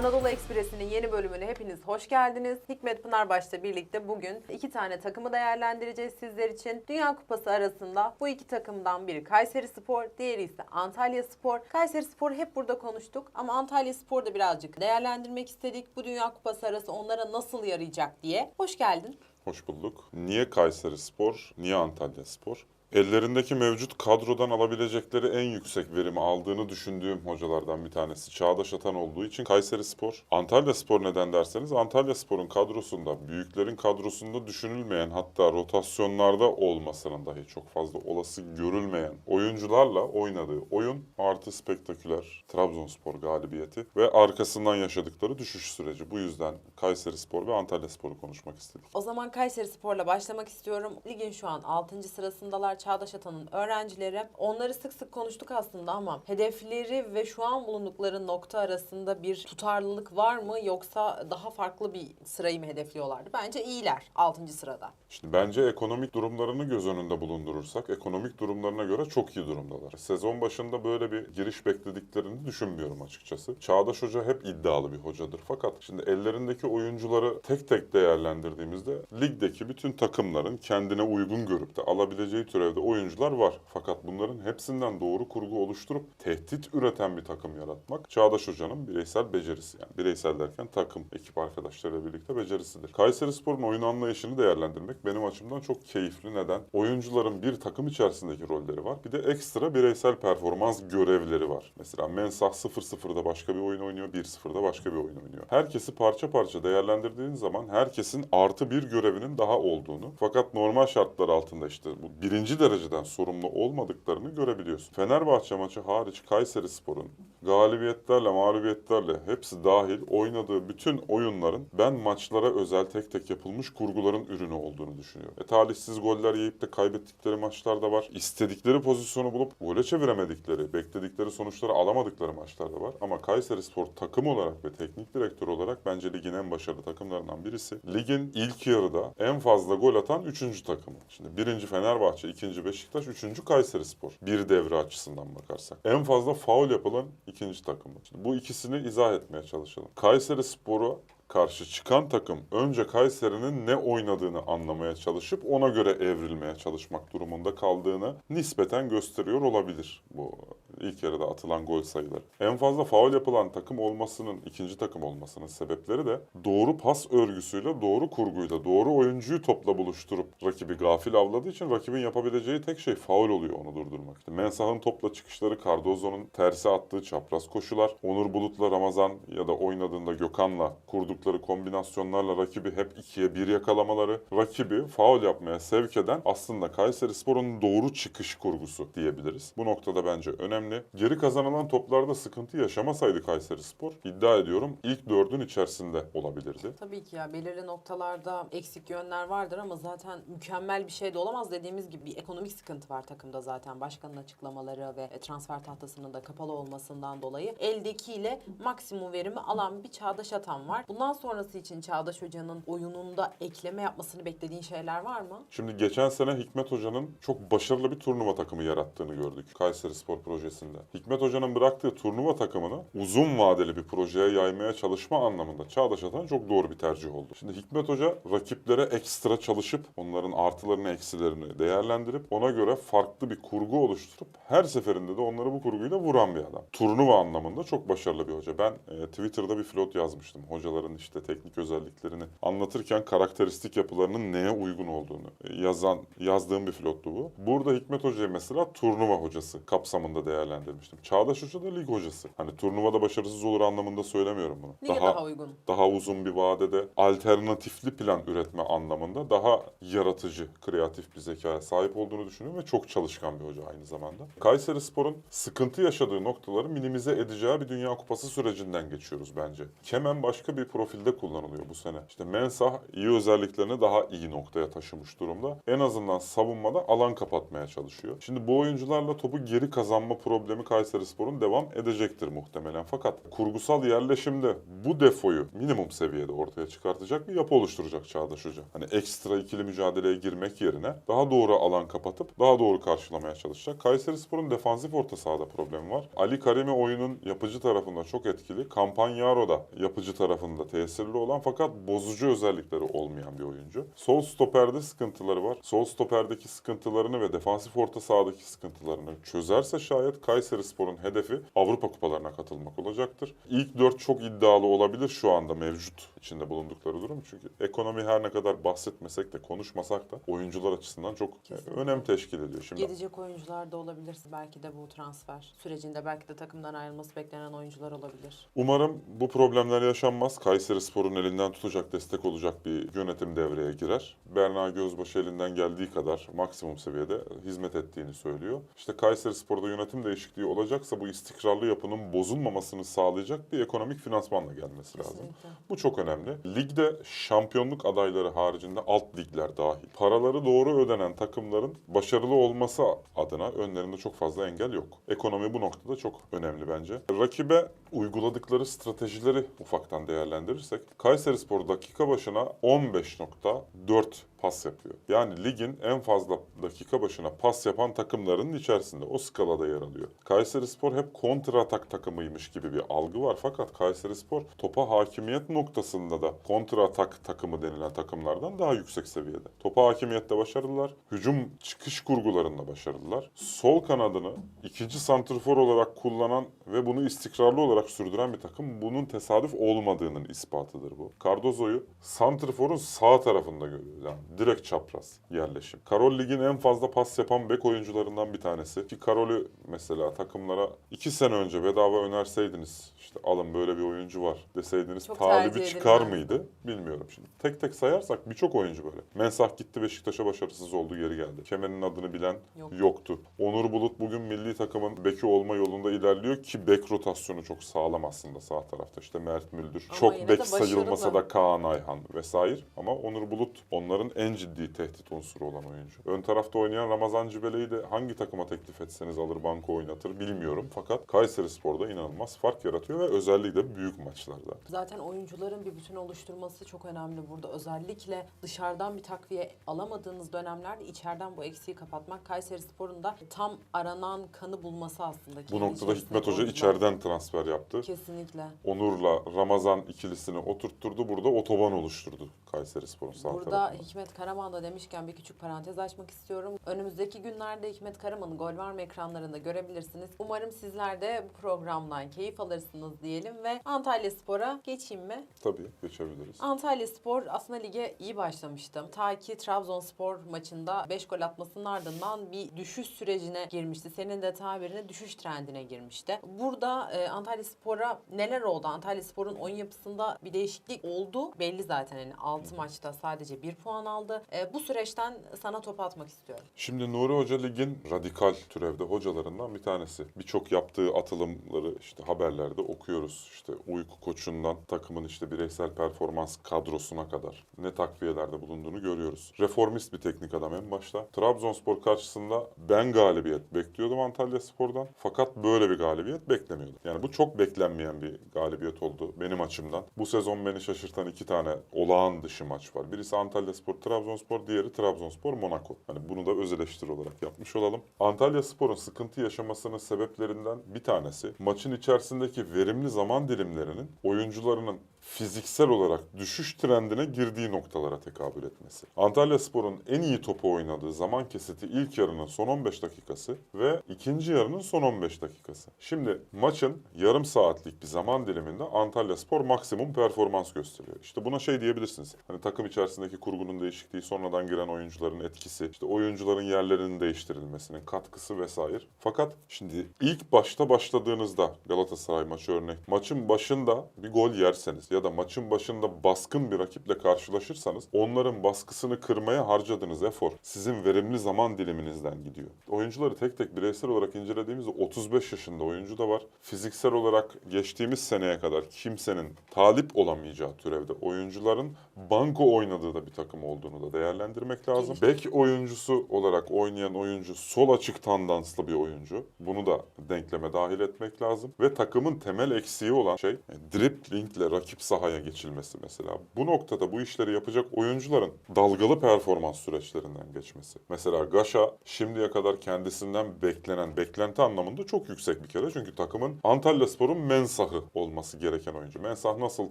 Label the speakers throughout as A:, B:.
A: Anadolu Ekspresi'nin yeni bölümüne hepiniz hoş geldiniz. Hikmet Pınarbaş'la birlikte bugün iki tane takımı değerlendireceğiz sizler için. Dünya Kupası arasında bu iki takımdan biri Kayseri Spor, diğeri ise Antalya Spor. Kayseri Spor'u hep burada konuştuk ama Antalya Spor'u da birazcık değerlendirmek istedik. Bu Dünya Kupası arası onlara nasıl yarayacak diye. Hoş geldin.
B: Hoş bulduk. Niye Kayseri Spor, niye Antalya Spor? Ellerindeki mevcut kadrodan alabilecekleri en yüksek verimi aldığını düşündüğüm hocalardan bir tanesi Çağdaş Atan olduğu için Kayseri Spor. Antalya Spor neden derseniz Antalya Spor'un kadrosunda, büyüklerin kadrosunda düşünülmeyen hatta rotasyonlarda olmasının dahi çok fazla olası görülmeyen oyuncularla oynadığı oyun artı spektaküler Trabzonspor galibiyeti ve arkasından yaşadıkları düşüş süreci. Bu yüzden Kayseri Spor ve Antalya Spor'u konuşmak istedik.
A: O zaman Kayseri Spor'la başlamak istiyorum. Ligin şu an 6. sırasındalar Çağdaş Atan'ın öğrencileri. Onları sık sık konuştuk aslında ama hedefleri ve şu an bulundukları nokta arasında bir tutarlılık var mı yoksa daha farklı bir sırayı mı hedefliyorlardı? Bence iyiler 6. sırada.
B: Şimdi bence ekonomik durumlarını göz önünde bulundurursak ekonomik durumlarına göre çok iyi durumdalar. Sezon başında böyle bir giriş beklediklerini düşünmüyorum açıkçası. Çağdaş Hoca hep iddialı bir hocadır. Fakat şimdi ellerindeki oyuncuları tek tek değerlendirdiğimizde ligdeki bütün takımların kendine uygun görüp de alabileceği türevde oyuncular var. Fakat bunların hepsinden doğru kurgu oluşturup tehdit üreten bir takım yaratmak Çağdaş Hoca'nın bireysel becerisi. Yani bireysel derken takım, ekip arkadaşlarıyla birlikte becerisidir. Kayseri Spor'un oyun anlayışını değerlendirmek benim açımdan çok keyifli. Neden? Oyuncuların bir takım içerisindeki rolleri var. Bir de ekstra bireysel performans görevleri var. Mesela Mensah 0-0'da başka bir oyun oynuyor, 1-0'da başka bir oyun oynuyor. Herkesi parça parça değerlendirdiğin zaman herkesin artı bir görevinin daha olduğunu fakat normal şartlar altında işte bu birinci dereceden sorumlu olmadıklarını görebiliyorsun. Fenerbahçe maçı hariç Kayseri Spor'un galibiyetlerle, mağlubiyetlerle hepsi dahil oynadığı bütün oyunların ben maçlara özel tek tek yapılmış kurguların ürünü olduğunu düşünüyorum. E, talihsiz goller yiyip de kaybettikleri maçlar da var. İstedikleri pozisyonu bulup gole çeviremedikleri, bekledikleri sonuçları alamadıkları maçlar da var. Ama Kayseri Spor takım olarak ve teknik direktör olarak bence ligin en başarılı takımlarından birisi. Ligin ilk yarıda en fazla gol atan 3. takımı. Şimdi birinci Fenerbahçe, ikinci Beşiktaş, üçüncü Kayseri Spor. Bir devre açısından bakarsak. En fazla faul yapılan ikinci takımı. Şimdi bu ikisini izah etmeye çalışalım. Kayseri Spor'u karşı çıkan takım önce Kayseri'nin ne oynadığını anlamaya çalışıp ona göre evrilmeye çalışmak durumunda kaldığını nispeten gösteriyor olabilir bu ilk yarıda atılan gol sayıları. En fazla faul yapılan takım olmasının, ikinci takım olmasının sebepleri de doğru pas örgüsüyle, doğru kurguyla, doğru oyuncuyu topla buluşturup rakibi gafil avladığı için rakibin yapabileceği tek şey faul oluyor onu durdurmak. İşte Mensah'ın topla çıkışları, Cardozo'nun tersi attığı çapraz koşular, Onur Bulut'la Ramazan ya da oynadığında Gökhan'la kurdukları kombinasyonlarla rakibi hep ikiye bir yakalamaları, rakibi faul yapmaya sevk eden aslında Kayseri Spor'un doğru çıkış kurgusu diyebiliriz. Bu noktada bence önemli. Geri kazanılan toplarda sıkıntı yaşamasaydı Kayseri Spor, iddia ediyorum ilk dördün içerisinde olabilirdi.
A: Tabii ki ya belirli noktalarda eksik yönler vardır ama zaten mükemmel bir şey de olamaz. Dediğimiz gibi bir ekonomik sıkıntı var takımda zaten. Başkanın açıklamaları ve transfer tahtasının da kapalı olmasından dolayı eldekiyle maksimum verimi alan bir Çağdaş Atan var. Bundan sonrası için Çağdaş Hoca'nın oyununda ekleme yapmasını beklediğin şeyler var mı?
B: Şimdi geçen sene Hikmet Hoca'nın çok başarılı bir turnuva takımı yarattığını gördük Kayseri Spor projesinde. Hikmet Hoca'nın bıraktığı turnuva takımını uzun vadeli bir projeye yaymaya çalışma anlamında Çağdaş Atan çok doğru bir tercih oldu. Şimdi Hikmet Hoca rakiplere ekstra çalışıp onların artılarını eksilerini değerlendirip ona göre farklı bir kurgu oluşturup her seferinde de onları bu kurguyla vuran bir adam. Turnuva anlamında çok başarılı bir hoca. Ben e, Twitter'da bir flot yazmıştım. Hocaların işte teknik özelliklerini anlatırken karakteristik yapılarının neye uygun olduğunu e, yazan yazdığım bir flottu bu. Burada Hikmet Hoca'yı mesela turnuva hocası kapsamında değerlendirmiştim. Çağdaş Hoca da lig hocası. Hani turnuvada başarısız olur anlamında söylemiyorum bunu.
A: Lige daha, uygun.
B: daha uzun bir vadede alternatifli plan üretme anlamında daha yaratıcı, kreatif bir zekaya sahip olduğunu düşünüyorum ve çok çalışkan bir hoca aynı zamanda. Kayseri Spor'un sıkıntı yaşadığı noktaları minimize edeceği bir Dünya Kupası sürecinden geçiyoruz bence. Kemen başka bir profilde kullanılıyor bu sene. İşte Mensah iyi özelliklerini daha iyi noktaya taşımış durumda. En azından savunmada alan kapatmaya çalışıyor. Şimdi bu oyuncularla topu geri kazanma problemi Kayseri Spor'un devam edecektir muhtemelen. Fakat kurgusal yerleşimde bu defoyu minimum seviyede ortaya çıkartacak bir yapı oluşturacak Çağdaş Hoca. Hani ekstra ikili mücadeleye girmek yerine daha doğru alan kapatıp daha doğru karşılamaya çalışacak. Kayseri Spor'un defansif orta sahada problemi var. Ali Karimi oyunun yapıcı tarafında çok etkili. Campagnaro da yapıcı tarafında tesirli olan fakat bozucu özellikleri olmayan bir oyuncu. Sol stoperde sıkıntıları var. Sol stoperdeki sıkıntılarını ve defansif orta sahadaki sıkıntılarını çözerse şayet Kayseri Spor'un hedefi Avrupa kupalarına katılmak olacaktır. İlk dört çok iddialı olabilir şu anda mevcut içinde bulundukları durum. Çünkü ekonomi her ne kadar bahsetmesek de konuşmasak da oyuncular açısından çok
A: Kesinlikle.
B: önem teşkil ediyor. Şimdi
A: Gidecek oyuncular da olabilir. Belki de bu transfer sürecinde belki de takımdan ayrılması beklenen oyuncular olabilir.
B: Umarım bu problemler yaşanmaz. Kayseri Spor'un elinden tutacak, destek olacak bir yönetim devreye girer. Berna Gözbaşı elinden geldiği kadar maksimum seviyede hizmet ettiğini söylüyor. İşte Kayseri Spor'da yönetim değişikliği olacaksa bu istikrarlı yapının bozulmamasını sağlayacak bir ekonomik finansmanla gelmesi lazım.
A: Kesinlikle.
B: Bu çok önemli. Ligde şampiyonluk adayları haricinde alt ligler dahil. Paraları doğru ödenen takımların başarılı olması adına önlerinde çok fazla engel yok. Ekonomi bu noktada çok önemli bence. Rakibe uyguladıkları stratejileri ufaktan değerlendirirsek Kayseri Spor dakika başına 15.4 pas yapıyor. Yani ligin en fazla dakika başına pas yapan takımların içerisinde o skalada yer alıyor. Kayseri Spor hep kontra atak takımıymış gibi bir algı var fakat Kayseri Spor topa hakimiyet noktasında da kontra atak takımı denilen takımlardan daha yüksek seviyede. Topa hakimiyette başarılılar. Hücum çıkış kurgularında başarılılar. Sol kanadını ikinci santrfor olarak kullanan ve bunu istikrarlı olarak sürdüren bir takım bunun tesadüf olmadığının ispatıdır bu. Cardozo'yu santrforun sağ tarafında görüyoruz. Yani direkt çapraz yerleşim. Karol Lig'in en fazla pas yapan bek oyuncularından bir tanesi. Ki Karol'ü mesela takımlara iki sene önce bedava önerseydiniz işte alın böyle bir oyuncu var deseydiniz
A: Çok
B: talibi çıkar mıydı bilmiyorum şimdi. Tek tek sayarsak birçok oyuncu böyle. Mensah gitti Beşiktaş'a başarısız oldu geri geldi. Kemer'in adını bilen
A: Yok.
B: yoktu. Onur Bulut bugün milli takımın beki olma yolunda ilerliyor ki bek rotasyonu çok sağlam aslında sağ tarafta. İşte Mert Müldür.
A: Ama
B: çok bek sayılmasa da Kaan Ayhan vesaire. Ama Onur Bulut onların en ciddi tehdit unsuru olan oyuncu. Ön tarafta oynayan Ramazan Cibele'yi de hangi takıma teklif etseniz alır banko oynatır bilmiyorum. Fakat Kayseri Spor'da inanılmaz fark yaratıyor ve özellikle büyük maçlarda.
A: Zaten oyuncuların bir bütün oluşturması çok önemli burada. Özellikle dışarıdan bir takviye alamadığınız dönemlerde içeriden bu eksiği kapatmak Kayseri Spor'un da tam aranan kanı bulması aslında.
B: Bu noktada Hikmet Hoca
A: oyuncular.
B: içeriden transfer yaptı.
A: Kesinlikle.
B: Onur'la Ramazan ikilisini oturtturdu. Burada otoban oluşturdu Kayseri Spor'un sağ
A: Burada
B: tarafında.
A: Hikmet Karaman da demişken bir küçük parantez açmak istiyorum. Önümüzdeki günlerde Hikmet Karaman'ı gol var mı ekranlarında görebilirsiniz. Umarım sizler de bu programdan keyif alırsınız diyelim ve Antalya Spor'a geçeyim mi?
B: Tabii geçebiliriz.
A: Antalya Spor aslında lige iyi başlamıştım. Ta ki Trabzonspor maçında 5 gol atmasının ardından bir düşüş sürecine girmişti. Senin de tabirine düşüş trendine girmişti. Burada e, Antalya Spor'a neler oldu? Antalya Spor'un oyun yapısında bir değişiklik oldu. Belli zaten. Yani 6 maçta sadece 1 puan aldı. E, bu süreçten sana top atmak istiyorum.
B: Şimdi Nuri Hoca ligin radikal türevde hocalarından bir tanesi. Birçok yaptığı atılımları işte haberlerde okuyoruz. İşte uyku koçundan takımın işte bireysel performans kadrosuna kadar ne takviyelerde bulunduğunu görüyoruz. Reformist bir teknik adam en başta. Trabzonspor karşısında ben galibiyet bekliyordum Antalya Spor'dan. Fakat böyle bir galibiyet beklemiyordum. Yani bu çok beklenmeyen bir galibiyet oldu benim açımdan. Bu sezon beni şaşırtan iki tane olağan dışı maç var. Birisi Antalya Spor, Trabzonspor, diğeri Trabzonspor, Monaco. Hani bunu da öz eleştiri olarak yapmış olalım. Antalya Spor'un sıkıntı yaşamasının sebeplerinden bir tanesi maçın içerisindeki verimli zaman dilimlerinin oyuncularının fiziksel olarak düşüş trendine girdiği noktalara tekabül etmesi. Antalya Spor'un en iyi topu oynadığı zaman kesiti ilk yarının son 15 dakikası ve ikinci yarının son 15 dakikası. Şimdi maçın yarım saatlik bir zaman diliminde Antalya Spor maksimum performans gösteriyor. İşte buna şey diyebilirsiniz. Hani takım içerisindeki kurgunun değişikliği, sonradan giren oyuncuların etkisi, işte oyuncuların yerlerinin değiştirilmesinin katkısı vesaire. Fakat şimdi ilk başta başladığınızda Galatasaray maçı örnek, maçın başında bir gol yerseniz ya da maçın başında baskın bir rakiple karşılaşırsanız onların baskısını kırmaya harcadığınız efor sizin verimli zaman diliminizden gidiyor. Oyuncuları tek tek bireysel olarak incelediğimizde 35 yaşında oyuncu da var. Fiziksel olarak geçtiğimiz seneye kadar kimsenin talip olamayacağı türevde oyuncuların banko oynadığı da bir takım olduğunu da değerlendirmek lazım. Bek oyuncusu olarak oynayan oyuncu sol açık tandanslı bir oyuncu. Bunu da denkleme dahil etmek lazım. Ve takımın temel eksiği olan şey driplingle rakip rakip sahaya geçilmesi mesela. Bu noktada bu işleri yapacak oyuncuların dalgalı performans süreçlerinden geçmesi. Mesela Gaşa şimdiye kadar kendisinden beklenen, beklenti anlamında çok yüksek bir kere. Çünkü takımın Antalya Spor'un mensahı olması gereken oyuncu. Mensah nasıl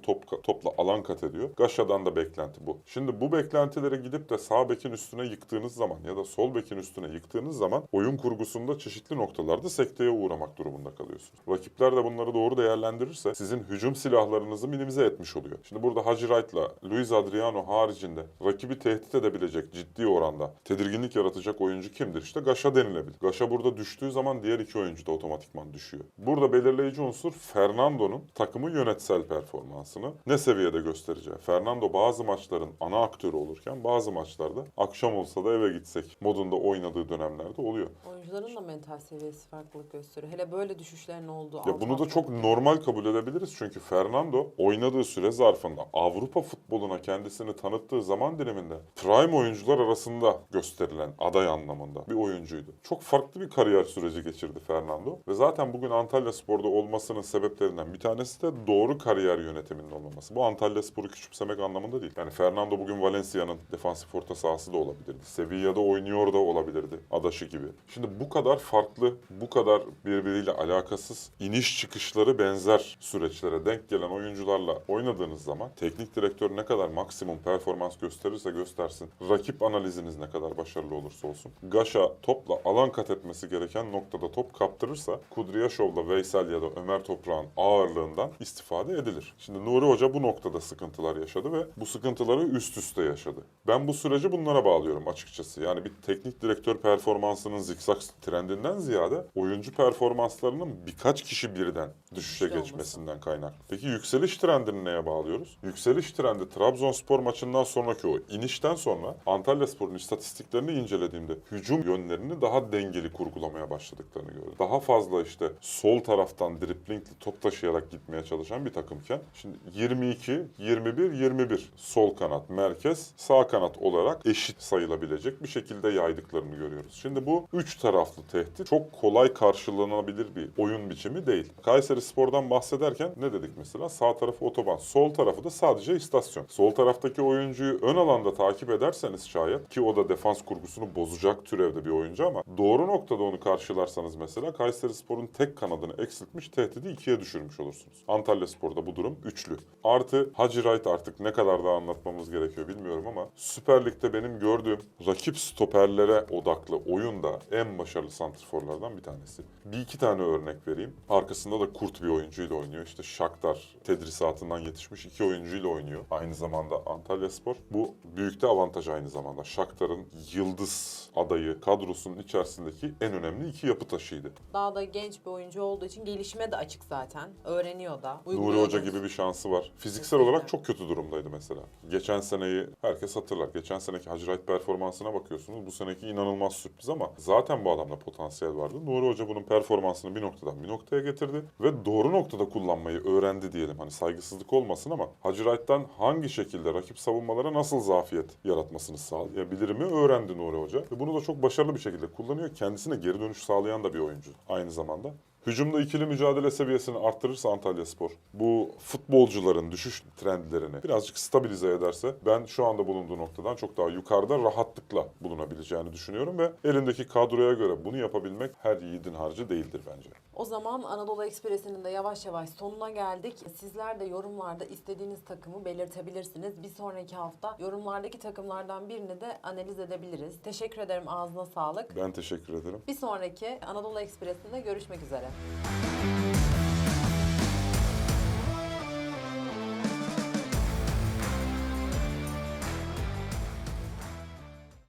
B: top, topla alan kat ediyor? Gaşa'dan da beklenti bu. Şimdi bu beklentilere gidip de sağ bekin üstüne yıktığınız zaman ya da sol bekin üstüne yıktığınız zaman oyun kurgusunda çeşitli noktalarda sekteye uğramak durumunda kalıyorsunuz. Rakipler de bunları doğru değerlendirirse sizin hücum silahlarınızı minimize etmiş oluyor. Şimdi burada Hacı Wright'la Luis Adriano haricinde rakibi tehdit edebilecek ciddi oranda tedirginlik yaratacak oyuncu kimdir? İşte Gaşa denilebilir. Gaşa burada düştüğü zaman diğer iki oyuncu da otomatikman düşüyor. Burada belirleyici unsur Fernando'nun takımı yönetsel performansını ne seviyede göstereceği. Fernando bazı maçların ana aktörü olurken bazı maçlarda akşam olsa da eve gitsek modunda oynadığı dönemlerde oluyor.
A: Oyuncuların da mental seviyesi farklılık gösteriyor. Hele böyle düşüşlerin olduğu.
B: Ya bunu da çok normal kabul edebiliriz çünkü Fernando oynadığı süre zarfında Avrupa futboluna kendisini tanıttığı zaman diliminde prime oyuncular arasında gösterilen aday anlamında bir oyuncuydu. Çok farklı bir kariyer süreci geçirdi Fernando ve zaten bugün Antalya Spor'da olmasının sebeplerinden bir tanesi de doğru kariyer yönetiminin olmaması. Bu Antalya Spor'u küçümsemek anlamında değil. Yani Fernando bugün Valencia'nın defansif orta sahası da olabilirdi. Sevilla'da oynuyor da olabilirdi. Adaşı gibi. Şimdi bu kadar farklı, bu kadar birbiriyle alakasız iniş çıkışları benzer süreçlere denk gelen oyuncularla oynadığınız zaman teknik direktör ne kadar maksimum performans gösterirse göstersin, rakip analiziniz ne kadar başarılı olursa olsun, Gaşa topla alan kat etmesi gereken noktada top kaptırırsa Kudryashov'la Veysel ya da Ömer Toprak'ın ağırlığından istifade edilir. Şimdi Nuri Hoca bu noktada sıkıntılar yaşadı ve bu sıkıntıları üst üste yaşadı. Ben bu süreci bunlara bağlıyorum açıkçası. Yani bir teknik direktör performansının zikzak trendinden ziyade oyuncu performanslarının birkaç kişi birden düşüşe geçmesinden kaynaklı. Peki yükseliş trendini neye bağlıyoruz? Yükseliş trendi Trabzonspor maçından sonraki o inişten sonra Antalya Spor'un istatistiklerini incelediğimde hücum yönlerini daha dengeli kurgulamaya başladıklarını gördüm. Daha fazla işte sol taraftan driplingle top taşıyarak gitmeye çalışan bir takımken şimdi 22, 21, 21 sol kanat, merkez, sağ kanat olarak eşit sayılabilecek bir şekilde yaydıklarını görüyoruz. Şimdi bu üç taraflı tehdit çok kolay karşılanabilir bir oyun biçimi değil. Kayseri Spor'dan bahsederken ne dedik mesela? Sağ tarafı otoban, sol tarafı da sadece istasyon. Sol taraftaki oyuncuyu ön alanda takip ederseniz şayet ki o da defans kurgusunu bozacak türevde bir oyuncu ama doğru noktada onu karşılarsanız mesela Kayseri Spor'un tek kanadını eksiltmiş tehdidi ikiye düşürmüş olursunuz. Antalya Spor'da bu durum üçlü. Artı Hacı Wright artık ne kadar daha anlatmamız gerekiyor bilmiyorum ama Süper Lig'de benim gördüğüm rakip stoperlere odaklı oyunda en başarılı santrforlardan bir tanesi. Bir iki tane örnek vereyim. Arkasında da kurt bir oyuncuyla oynuyor. İşte Shakhtar tedrisatından yetişmiş iki oyuncuyla oynuyor. Aynı zamanda Antalya Spor. Bu büyük de avantaj aynı zamanda. Shakhtar'ın yıldız adayı kadrosunun içerisindeki en önemli iki yapı taşıydı.
A: Daha da genç bir oyuncu olduğu için gelişime de açık zaten. Öğreniyor da.
B: Nuri Hoca gibi bir şansı var. Fiziksel
A: Kesinlikle.
B: olarak çok kötü durumdaydı mesela. Geçen seneyi herkes hatırlar. Geçen seneki Hacı Wright performansına bakıyorsunuz. Bu seneki inanılmaz sürpriz ama zaten bu adamda potansiyel vardı. Nuri Hoca bunun performansını bir noktadan bir noktaya getirdi ve doğru noktada kullanmayı öğrendi diyelim. Hani saygısızlık olmasın ama Hacı Wright'tan hangi şekilde rakip savunmalara nasıl zafiyet yaratmasını sağlayabilir mi öğrendi Nuri Hoca. Ve bunu da çok başarılı bir şekilde kullanıyor. Kendisine geri dönüş sağlayan da bir oyuncu aynı zamanda. Hücumda ikili mücadele seviyesini arttırırsa Antalya Spor bu futbolcuların düşüş trendlerini birazcık stabilize ederse ben şu anda bulunduğu noktadan çok daha yukarıda rahatlıkla bulunabileceğini düşünüyorum ve elindeki kadroya göre bunu yapabilmek her yiğidin harcı değildir bence.
A: O zaman Anadolu Ekspresi'nin de yavaş yavaş sonuna geldik. Sizler de yorumlarda istediğiniz takımı belirtebilirsiniz. Bir sonraki hafta yorumlardaki takımlardan birini de analiz edebiliriz. Teşekkür ederim ağzına sağlık.
B: Ben teşekkür ederim.
A: Bir sonraki Anadolu Ekspresi'nde görüşmek üzere. America.